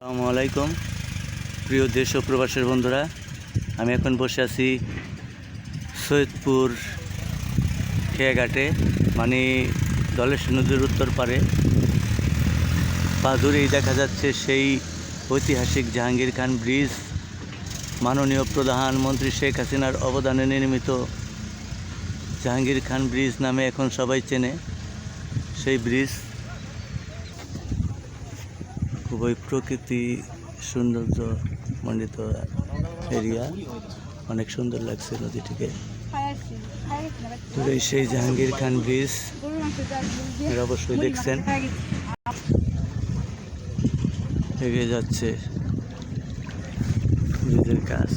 আসসালামু আলাইকুম। প্রিয় দেশ ও প্রবাসের বন্ধুরা, আমি এখন বসে আছি সৈয়দপুর খেয়াঘাটে মানে দলের নদীর উত্তর পারে। পা দূরেই দেখা যাচ্ছে সেই ঐতিহাসিক জাহাঙ্গীর খান ব্রিজ, মাননীয় প্রধানমন্ত্রী শেখ হাসিনার অবদানে নির্মিত জাহাঙ্গীর খান ব্রিজ নামে এখন সবাই চেনে। সেই ব্রিজ খুবই প্রকৃতি সৌন্দর্য মণ্ডিত এরিয়া অনেক সুন্দর লাগছে নদীটিকে। সেই জাহাঙ্গীর খান ব্রিজ অবশ্যই দেখছেন। এগিয়ে যাচ্ছে ব্রিজের কাজ।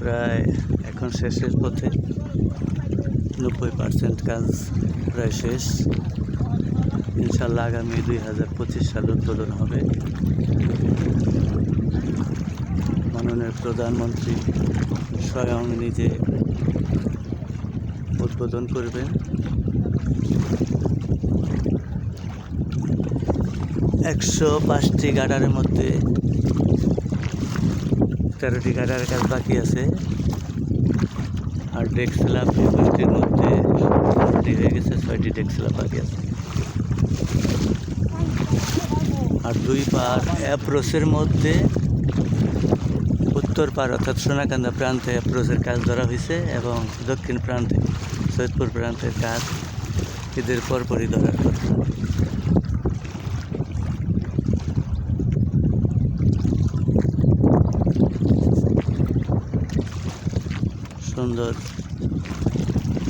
প্রায় এখন শেষের পথে নব্বই পার্সেন্ট কাজ প্রায় শেষ। ইনশাল্লাহ আগামী দুই হাজার পঁচিশ সালে উদ্বোধন হবে। মাননীয় প্রধানমন্ত্রী স্বয়ং নিজে উদ্বোধন করবেন। একশো পাঁচটি গাডারের মধ্যে তেরোটি গাডারের কাজ বাকি আছে। আর ডেস্ক স্ল্যাব মধ্যে হয়ে গেছে, ছয়টি ডেস্ক স্ল্যাব বাকি আছে। আর দুই পার অ্যাপ্রোচের মধ্যে, উত্তর পার অর্থাৎ সোনাকান্দা প্রান্তে অ্যাপ্রোচের কাজ ধরা হয়েছে এবং দক্ষিণ প্রান্তে, সৈয়দপুর প্রান্তের কাজ ঈদের পরপরই ধরার কথা। সুন্দর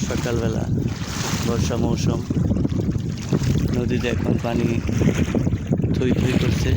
সকালবেলা, বর্ষা মৌসুম, নদীতে এখন পানি থই থই করছে।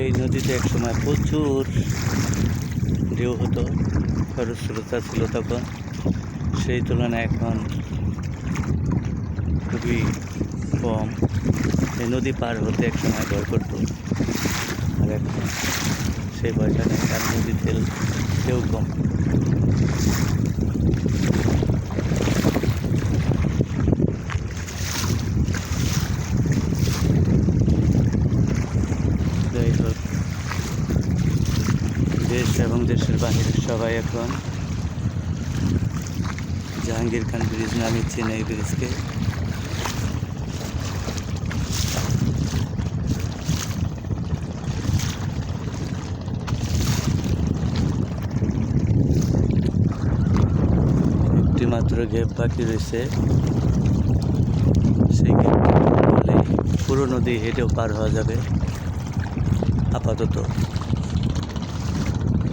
এই নদীতে একসময় প্রচুর ঢেউ হতো খরস্রোতা ছিল তখন। সেই তুলনায় এখন খুবই কম। এই নদী পার হতে একসময় ভয় করতো আর এখন সেই ভয়টা নেই আর নদীতে কেউ কম। এবং দেশের বাহিরের সবাই এখন জাহাঙ্গীর খান ব্রিজ নামে চেনে এই ব্রিজকে একটি মাত্র গেপ বাকি রয়েছে। সেই গেপ পুরো নদী হেঁটেও পার হওয়া যাবে। আপাতত।